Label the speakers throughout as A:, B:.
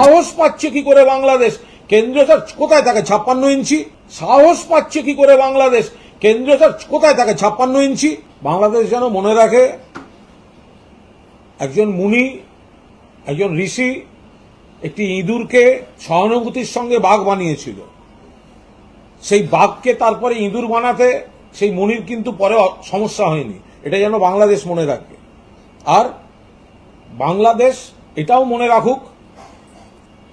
A: সাহস পাচ্ছে কি করে বাংলাদেশ? কেন্দ্রীয় সরকার কোথায় থাকে? ছাপ্পান্ন ইঞ্চি? সাহস পাচ্ছে কি করে বাংলাদেশ? কেন্দ্রীয় সরকার কোথায় থাকে? ছাপ্পান্ন ইঞ্চি? বাংলাদেশ যেন মনে রাখে, একজন মুনি, একজন ঋষি, একটি ইঁদুরকে সহানুভূতির সঙ্গে বাঘ বানিয়েছিল। সেই বাঘকে তারপরে ইঁদুর বানাতে সেই মনির কিন্তু পরে সমস্যা হয়নি। এটা যেন বাংলাদেশ মনে রাখবে আর বাংলাদেশ এটাও মনে রাখুক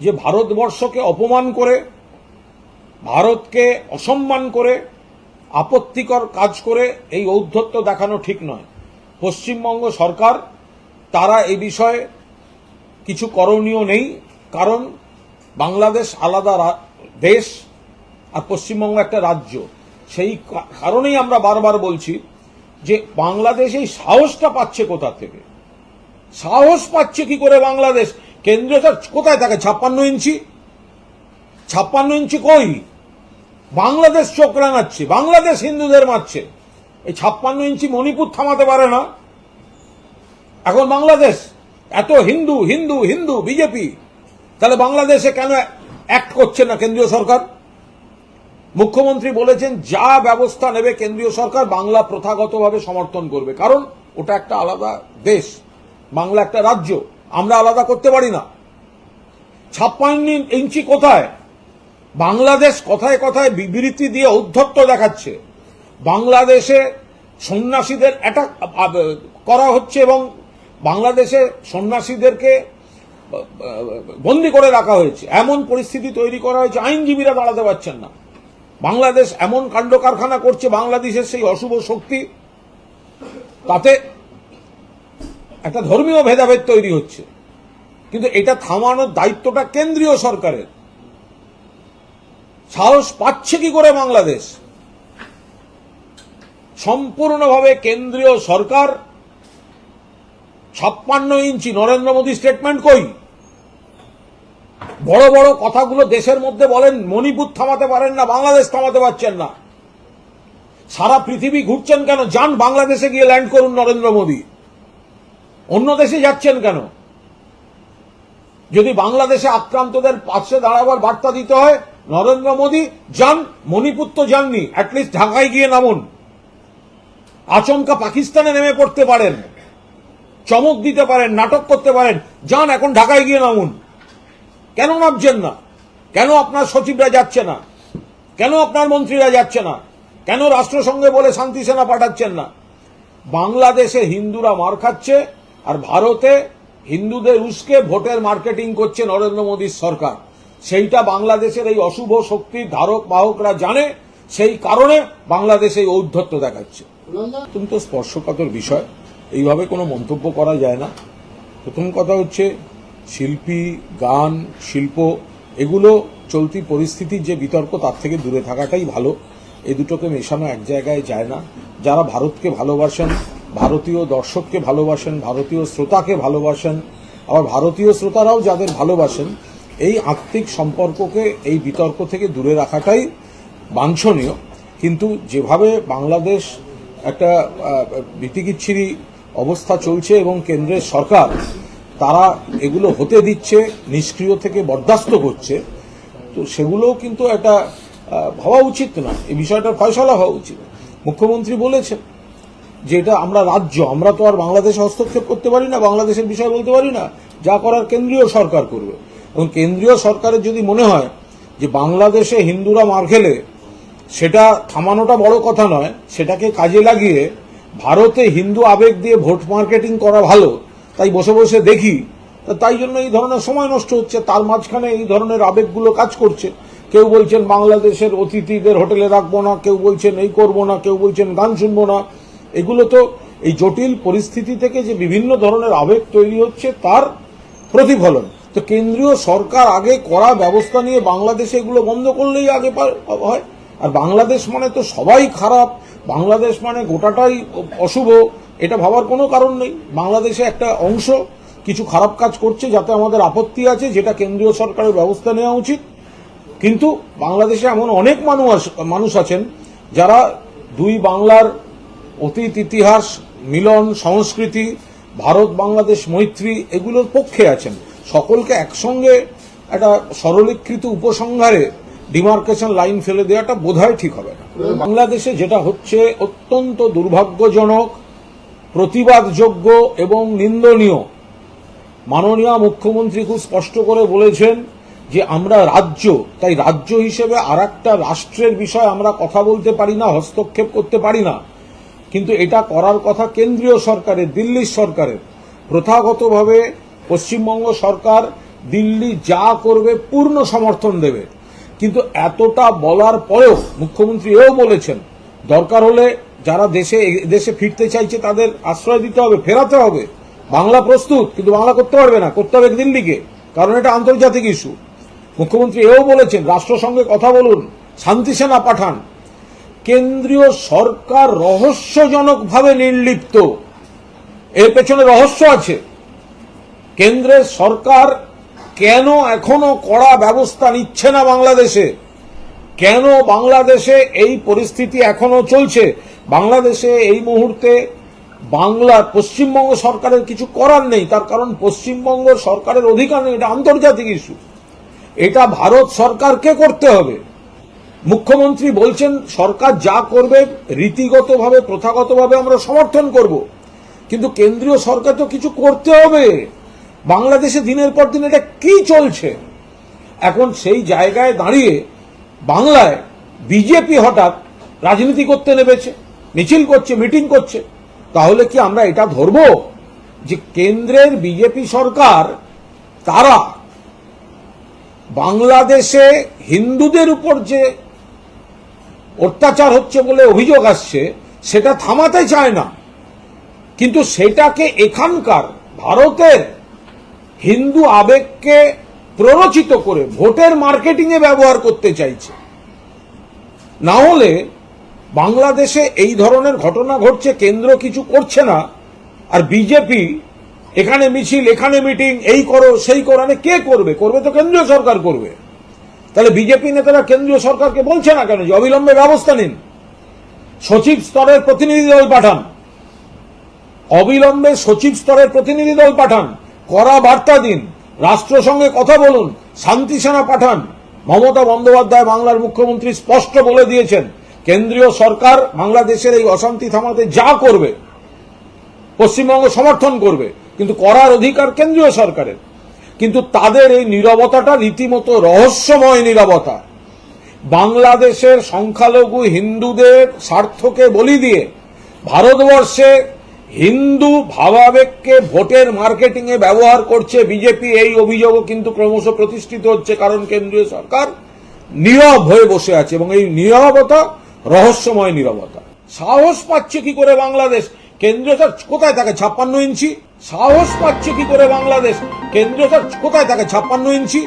A: যে ভারতবর্ষকে অপমান করে, ভারতকে অসম্মান করে, আপত্তিকর কাজ করে, এই ঔদ্ধত্য দেখানো ঠিক নয়। পশ্চিমবঙ্গ সরকার, তারা এই বিষয়ে কিছু করণীয় নেই, কারণ বাংলাদেশ আলাদা দেশ আর পশ্চিমবঙ্গ একটা রাজ্য। সেই কারণেই আমরা বারবার বলছি যে বাংলাদেশ এই সাহসটা পাচ্ছে কোথা থেকে? সাহস পাচ্ছে কি করে বাংলাদেশ? সরকার কোথায় থাকে? ছাপ্পান্ন ইঞ্চি। ছাপ্পান্ন ইঞ্চি কই? বাংলাদেশ চোখ রাঙাচ্ছে, বাংলাদেশ হিন্দুদের মারছে। এই ছাপ্পান্ন ইঞ্চি মণিপুর থামাতে পারে না। এখন বাংলাদেশ, এত হিন্দু হিন্দু হিন্দু, বিজেপি, তাহলে বাংলাদেশে কেন অ্যাক্ট করছে না কেন্দ্রীয় সরকার? মুখ্যমন্ত্রী বলেছেন, যা ব্যবস্থা নেবে কেন্দ্রীয় সরকার বাংলা প্রথাগতভাবে সমর্থন করবে। কারণ ওটা একটা আলাদা দেশ, বাংলা একটা রাজ্য। আমরা আলাদা করতে পারি না। ছাপ্পান্ন ইঞ্চি কোথায়? বাংলাদেশ কথায় কথায় বিবৃতি দিয়ে ঔদ্ধত্য দেখাচ্ছে। বাংলাদেশে সন্ন্যাসীদের অ্যাটাক করা হচ্ছে এবং বাংলাদেশে সন্ন্যাসীদেরকে বন্দি করে রাখা হয়েছে। এমন পরিস্থিতি তৈরি করা হয়েছে, আইনজীবীরা দাঁড়াতে পারছেন না। বাংলাদেশ এমন কাণ্ড কারখানা করছে, বাংলাদেশের সেই অশুভ শক্তি, তাতে একটা ধর্মীয় ভেদাভেদ তৈরি হচ্ছে। কিন্তু এটা থামানোর দায়িত্বটা কেন্দ্রীয় সরকারের। সাহস পাচ্ছে কি করে বাংলাদেশ? সম্পূর্ণভাবে কেন্দ্রীয় সরকার ছাপ্পান্ন ইঞ্চি নরেন্দ্র মোদী স্টেটমেন্ট কই? বড় বড় কথাগুলো দেশের মধ্যে বলেন, মণিপুর থামাতে পারেন না, বাংলাদেশ থামাতে পারছেন না। সারা পৃথিবী ঘুরছেন কেন? যান বাংলাদেশে গিয়ে ল্যান্ড করুন নরেন্দ্র মোদী। অন্য দেশে যাচ্ছেন কেন? যদি বাংলাদেশে আক্রান্তদের পাশে দাঁড়াবার বার্তা দিতে হয়, নরেন্দ্র মোদী যান মণিপুর তো যাননি অ্যাটলিস্ট ঢাকায় গিয়ে নামুন। আচমকা পাকিস্তানে নেমে পড়তে পারেন, চমক দিতে পারেন, নাটক করতে পারেন, যান, এখন ঢাকায় গিয়ে নামুন। কেন নামছেন না? কেন আপনার সচিবরা যাচ্ছে না? কেন আপনার মন্ত্রীরা যাচ্ছে না? কেন রাষ্ট্রসংঘে বলে শান্তি সেনা পাঠাচ্ছেন না? বাংলাদেশে হিন্দুরা মার খাচ্ছে আর ভারতে হিন্দুদের উস্কে ভোটের মার্কেটিং করছে নরেন্দ্র মোদীর সরকার। সেইটা বাংলাদেশের এই অশুভ শক্তির ধারক বাহকরা জানে সেই কারণে বাংলাদেশে এই ঔদ্ধত্য দেখাচ্ছে। অত্যন্ত স্পর্শকাতর বিষয় এইভাবে কোনো মন্তব্য করা যায় না। প্রথম কথা হচ্ছে শিল্পী গান শিল্প এগুলো চলতি পরিস্থিতির যে বিতর্ক তার থেকে দূরে থাকাটাই ভালো। এ দুটোকে মেশানো এক জায়গায় যায় না। যারা ভারতকে ভালোবাসেন ভারতীয় দর্শককে ভালোবাসেন ভারতীয় শ্রোতাকে ভালোবাসেন আবার ভারতীয় শ্রোতারাও যাদের ভালোবাসেন এই আত্মিক সম্পর্ককে এই বিতর্ক থেকে দূরে রাখাটাই বাঞ্ছনীয়। কিন্তু যেভাবে বাংলাদেশ একটা আহ, ভীতিকিচ্ছিরি অবস্থা চলছে এবং কেন্দ্রের সরকার তারা এগুলো হতে দিচ্ছে নিষ্ক্রিয় থেকে বরদাস্ত করছে তো সেগুলোও কিন্তু একটা হওয়া উচিত না এই বিষয়টার ফয়সলা হওয়া উচিত। মুখ্যমন্ত্রী বলেছেন যে এটা আমরা রাজ্য, আমরা তো আর বাংলাদেশে হস্তক্ষেপ করতে পারি না, বাংলাদেশের বিষয় বলতে পারি না, যা করার কেন্দ্রীয় সরকার করবে। এবং কেন্দ্রীয় সরকারের যদি মনে হয় যে বাংলাদেশে হিন্দুরা মার খেলে, সেটা থামানোটা বড় কথা নয়, সেটাকে কাজে লাগিয়ে ভারতে হিন্দু আবেগ দিয়ে ভোট মার্কেটিং করা ভালো, তাই বসে বসে দেখি তাই জন্য এই ধরনের সময় নষ্ট হচ্ছে, তার মাঝখানে এই ধরনের আবেগগুলো কাজ করছে। কেউ বলছেন বাংলাদেশের অতিথিদের হোটেলে রাখব না, কেউ বলছেন এই করব না, কেউ বলছেন গান শুনব না এগুলো তো এই জটিল পরিস্থিতি থেকে যে বিভিন্ন ধরনের আবেগ তৈরি হচ্ছে, তার প্রতিফলন। তো কেন্দ্রীয় সরকার আগে করা ব্যবস্থা নিয়ে বাংলাদেশে এগুলো বন্ধ করলেই আগে হয়। আর বাংলাদেশ মানে তো সবাই খারাপ। বাংলাদেশ মানে গোটাটাই অশুভ, এটা ভাবার কোনো কারণ নেই। বাংলাদেশে একটা অংশ কিছু খারাপ কাজ করছে যাতে আমাদের আপত্তি আছে, যেটা কেন্দ্রীয় সরকারের ব্যবস্থা নেওয়া উচিত। কিন্তু বাংলাদেশে এমন অনেক মানুষ মানুষ আছেন যারা দুই বাংলার অতীত ইতিহাস, মিলন, সংস্কৃতি, ভারত, বাংলাদেশ, মৈত্রী, এগুলোর পক্ষে আছেন। সকলকে একসঙ্গে একটা সরলীকৃত উপসংহারে ডিমার্কেশন লাইন ফেলে দেওয়াটা বোধহয় ঠিক হবে না। বাংলাদেশে যেটা হচ্ছে অত্যন্ত দুর্ভাগ্যজনক, প্রতিবাদযোগ্য এবং নিন্দনীয়। মাননীয় মুখ্যমন্ত্রী খুব স্পষ্ট করে বলেছেন যে আমরা রাজ্য, তাই রাজ্য হিসেবে আর রাষ্ট্রের বিষয়ে আমরা কথা বলতে পারি না, হস্তক্ষেপ করতে পারি না। কিন্তু এটা করার কথা কেন্দ্রীয় সরকারের, দিল্লির সরকারের। প্রথাগতভাবে পশ্চিমবঙ্গ সরকার দিল্লি যা করবে পূর্ণ সমর্থন দেবে। কিন্তু এতটা বলার পরেও মুখ্যমন্ত্রী এও বলেছেন, দরকার হলে যারা দেশে দেশে ফিরতে চাইছে তাদের আশ্রয় দিতে হবে, ফেরাতে হবে। বাংলা প্রস্তুত, কিন্তু বাংলা করতে পারবে না, করতে হবে দিল্লিকে, কারণ এটা আন্তর্জাতিক ইস্যু। মুখ্যমন্ত্রী এও বলেছেন, রাষ্ট্রসংঘে কথা বলুন, শান্তি সেনা পাঠান। কেন্দ্রীয় সরকার রহস্যজনকভাবে নির্লিপ্ত। এর পেছনে রহস্য আছে। কেন্দ্রের সরকার কেন এখনও কড়া ব্যবস্থা নিচ্ছে না বাংলাদেশে? কেন বাংলাদেশে এই পরিস্থিতি এখনও চলছে? বাংলাদেশে এই মুহূর্তে বাংলার পশ্চিমবঙ্গ সরকারের কিছু করার নেই। তার কারণ পশ্চিমবঙ্গ সরকারের অধিকার নেই। এটা আন্তর্জাতিক ইস্যু এটা ভারত সরকারকে করতে হবে। মুখ্যমন্ত্রী বলছেন, সরকার যা করবে, রীতিগতভাবে, প্রথাগতভাবে আমরা সমর্থন করব। কিন্তু কেন্দ্রীয় সরকার তো কিছু করতে হবে। বাংলাদেশে দিনের পর দিন এটা কি চলছে? এখন সেই জায়গায় দাঁড়িয়ে বাংলায় বিজেপি হঠাৎ রাজনীতি করতে নেমেছে, মিছিল করছে, মিটিং করছে। তাহলে কি আমরা এটা ধরব? যে কেন্দ্রের বিজেপি সরকার, তারা বাংলাদেশে হিন্দুদের উপর যে অত্যাচার হচ্ছে বলে অভিযোগ আসছে, সেটা থামাতে চায় না। কিন্তু সেটাকে এখানকার ভারতের হিন্দু আবেগকে প্ররোচিত করে ভোটের মার্কেটিংয়ে ব্যবহার করতে চাইছে। না হলে বাংলাদেশে এই ধরনের ঘটনা ঘটছে, কেন্দ্র কিছু করছে না, আর বিজেপি এখানে মিছিল, এখানে মিটিং, এই করো, সেই করো কে করবে? করবে তো কেন্দ্রীয় সরকার করবে। তাহলে বিজেপি নেতারা কেন্দ্রীয় সরকারকে বলছে না কেন যে অবিলম্বে ব্যবস্থা নিন? সচিব স্তরের প্রতিনিধি দল পাঠান। অবিলম্বে সচিব স্তরের প্রতিনিধি দল পাঠান। কড়া বার্তা দিন। রাষ্ট্রসংঘে কথা বলুন। শান্তি সেনা পাঠান। মমতা বন্দ্যোপাধ্যায় বাংলার মুখ্যমন্ত্রী স্পষ্ট বলে দিয়েছেন, কেন্দ্রীয় সরকার বাংলাদেশের এই অশান্তি থামাতে যা করবে, পশ্চিমবঙ্গ সমর্থন করবে, কিন্তু করার অধিকার কেন্দ্রীয় সরকারের। কিন্তু তাদের এই নীরবতাটা রীতিমতো রহস্যময় নিরবতা। বাংলাদেশের সংখ্যালঘু হিন্দুদের স্বার্থকে বলি দিয়ে ভারতবর্ষে হিন্দু ভাবাবেগকে ভোটের মার্কেটিং এ ব্যবহার করছে বিজেপি, এই অভিযোগও কিন্তু ক্রমশ প্রতিষ্ঠিত হচ্ছে কারণ কেন্দ্রীয় সরকার নীরব হয়ে বসে আছে এবং এই নীরবতা রহস্যময় নীরবতা। সাহস পাচ্ছে কি করে বাংলাদেশ? কেন্দ্রীয় সরকার কোথায় থাকে? ছাপ্পান্ন ইঞ্চি? সাহস পাচ্ছে কি করে বাংলাদেশ? সরকার কোথায় থাকে? ছাপ্পান্ন ইঞ্চি?